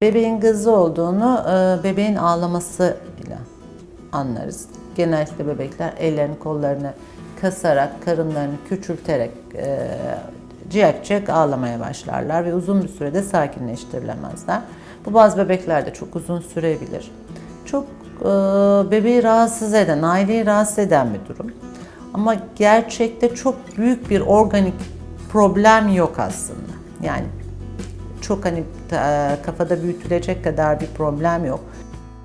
Bebeğin gazı olduğunu e, bebeğin ağlaması ile anlarız. Genellikle bebekler ellerini kollarını kasarak, karınlarını küçülterek e, ciyak ciyak ağlamaya başlarlar ve uzun bir sürede sakinleştirilemezler. Bu bazı bebeklerde çok uzun sürebilir. Çok e, bebeği rahatsız eden, aileyi rahatsız eden bir durum. Ama gerçekte çok büyük bir organik problem yok aslında. Yani çok hani kafada büyütülecek kadar bir problem yok.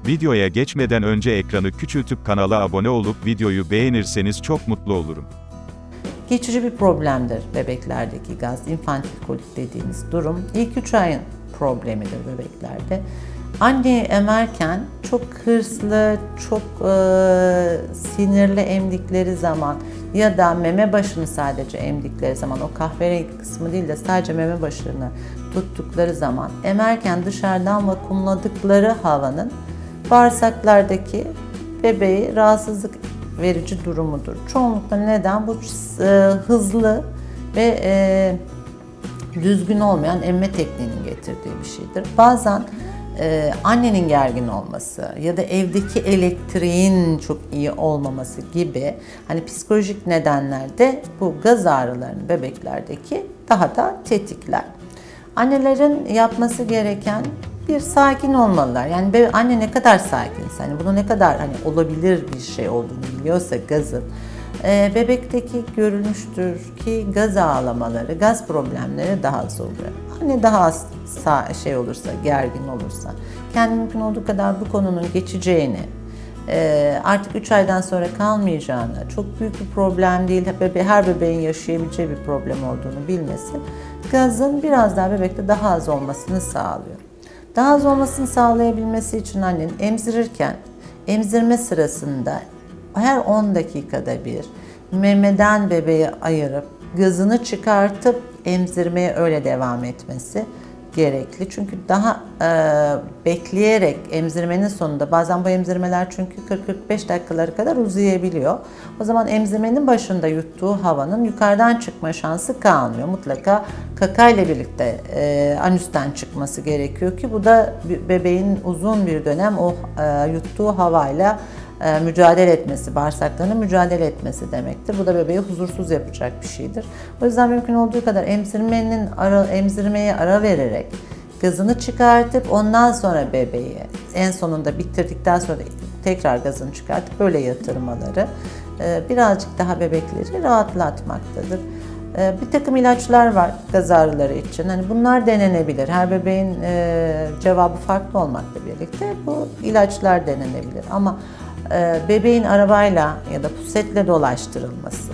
Videoya geçmeden önce ekranı küçültüp kanala abone olup videoyu beğenirseniz çok mutlu olurum. Geçici bir problemdir bebeklerdeki gaz, infantil kolik dediğimiz durum. İlk 3 ayın problemidir bebeklerde. Anneyi emerken çok hırslı, çok e, sinirli emdikleri zaman ya da meme başını sadece emdikleri zaman o kahverengi kısmı değil de sadece meme başını tuttukları zaman emerken dışarıdan vakumladıkları havanın bağırsaklardaki bebeği rahatsızlık verici durumudur. Çoğunlukla neden? Bu e, hızlı ve e, düzgün olmayan emme tekniğinin getirdiği bir şeydir. Bazen e, annenin gergin olması ya da evdeki elektriğin çok iyi olmaması gibi hani psikolojik nedenlerde bu gaz ağrılarını bebeklerdeki daha da tetikler. Annelerin yapması gereken bir sakin olmalılar. Yani anne ne kadar sakinse, hani bunu ne kadar hani olabilir bir şey olduğunu biliyorsa gazın, bebekteki görülmüştür ki gaz ağlamaları, gaz problemleri daha az oluyor. Anne daha az şey olursa, gergin olursa, kendi mümkün olduğu kadar bu konunun geçeceğini, e, artık 3 aydan sonra kalmayacağını, çok büyük bir problem değil, her bebeğin yaşayabileceği bir problem olduğunu bilmesi, gazın biraz daha bebekte daha az olmasını sağlıyor. Daha az olmasını sağlayabilmesi için annenin emzirirken, emzirme sırasında her 10 dakikada bir memeden bebeği ayırıp gazını çıkartıp emzirmeye öyle devam etmesi gerekli. Çünkü daha e, bekleyerek emzirmenin sonunda bazen bu emzirmeler çünkü 40-45 dakikalara kadar uzayabiliyor. O zaman emzirmenin başında yuttuğu havanın yukarıdan çıkma şansı kalmıyor. Mutlaka kaka ile birlikte e, anüsten çıkması gerekiyor ki bu da bebeğin uzun bir dönem o e, yuttuğu havayla mücadele etmesi, bağırsaklarının mücadele etmesi demektir. Bu da bebeği huzursuz yapacak bir şeydir. O yüzden mümkün olduğu kadar emzirmenin ara, emzirmeye ara vererek gazını çıkartıp ondan sonra bebeği en sonunda bitirdikten sonra tekrar gazını çıkartıp böyle yatırmaları e, birazcık daha bebekleri rahatlatmaktadır. E, Bir takım ilaçlar var gaz ağrıları için. Hani bunlar denenebilir. Her bebeğin e, cevabı farklı olmakla birlikte bu ilaçlar denenebilir. Ama e, bebeğin arabayla ya da pusetle dolaştırılması,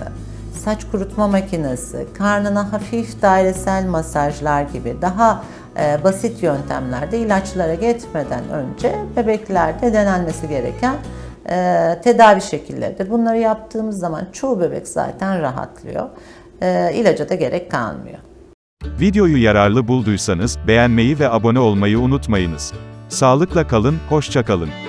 saç kurutma makinesi, karnına hafif dairesel masajlar gibi daha e, basit yöntemlerde ilaçlara geçmeden önce bebeklerde denenmesi gereken e, tedavi şekilleridir. Bunları yaptığımız zaman çoğu bebek zaten rahatlıyor. E, ilaca da gerek kalmıyor. Videoyu yararlı bulduysanız beğenmeyi ve abone olmayı unutmayınız. Sağlıkla kalın, hoşça kalın.